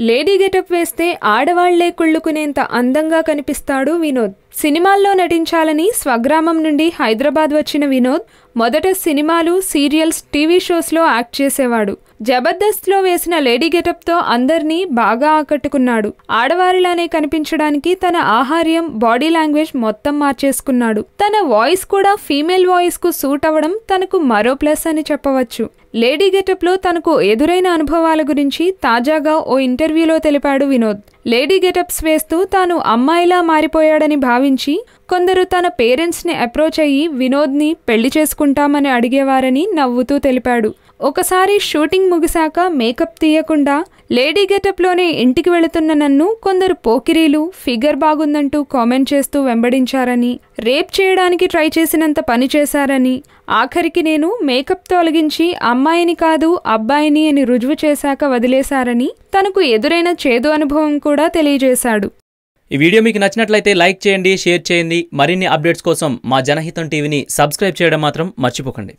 Lady getup వేస్తే ఆడవాళ్ళే కుళ్ళుకునేంత అందంగా కనిపిస్తాడు వినోద్. సినిమాల్లో నటించాలని స్వగ్రామం నుండి హైదరాబాద్ వచ్చిన వినోద్ మొదట సినిమాలు సీరియల్స్ టీవీ షోస్లో యాక్ట్ చేసేవాడు. జబర్దస్త్లో వేసిన లేడీ గెటప్తో అందరినీ బాగా ఆకట్టుకున్నాడు. ఆడవారిలానే కనిపించడానికి తన ఆహార్యం బాడీ లాంగ్వేజ్ మొత్తం మార్చేసుకున్నాడు. తన వాయిస్ కూడా ఫీమేల్ వాయిస్కు సూట్ అవ్వడం తనకు మరో ప్లస్ అని చెప్పవచ్చు. లేడీ గెటప్లో తనకు ఎదురైన అనుభవాల గురించి తాజాగా ఓ ఇంటర్వ్యూలో తెలిపాడు వినోద్. లేడీ గెటప్స్ వేస్తూ తాను అమ్మాయిలా మారిపోయాడని భావించి కొందరు తన పేరెంట్స్ని అప్రోచ్ అయ్యి వినోద్ని పెళ్ళి చేసుకుంటామని అడిగేవారని నవ్వుతూ తెలిపాడు. ఒకసారి షూటింగ్ ముగిశాక మేకప్ తీయకుండా లేడీ గెటప్లోనే ఇంటికి వెళుతున్న నన్ను కొందరు పోకిరీలు ఫిగర్ బాగుందంటూ కామెంట్ చేస్తూ వెంబడించారని రేప్ చేయడానికి ట్రై చేసినంత పని చేశారని ఆఖరికి నేను మేకప్ తొలగించి అమ్మాయిని కాదు అబ్బాయిని అని రుజువు చేశాక వదిలేశారని తనకు ఎదురైన చేదు అనుభవం కూడా తెలియజేశాడు. ఈ వీడియో మీకు నచ్చినట్లయితే లైక్ చేయండి షేర్ చేయండి. మరిన్ని అప్డేట్స్ కోసం మా జనహితం టీవీని సబ్స్క్రైబ్ చేయడం మాత్రం మర్చిపోకండి.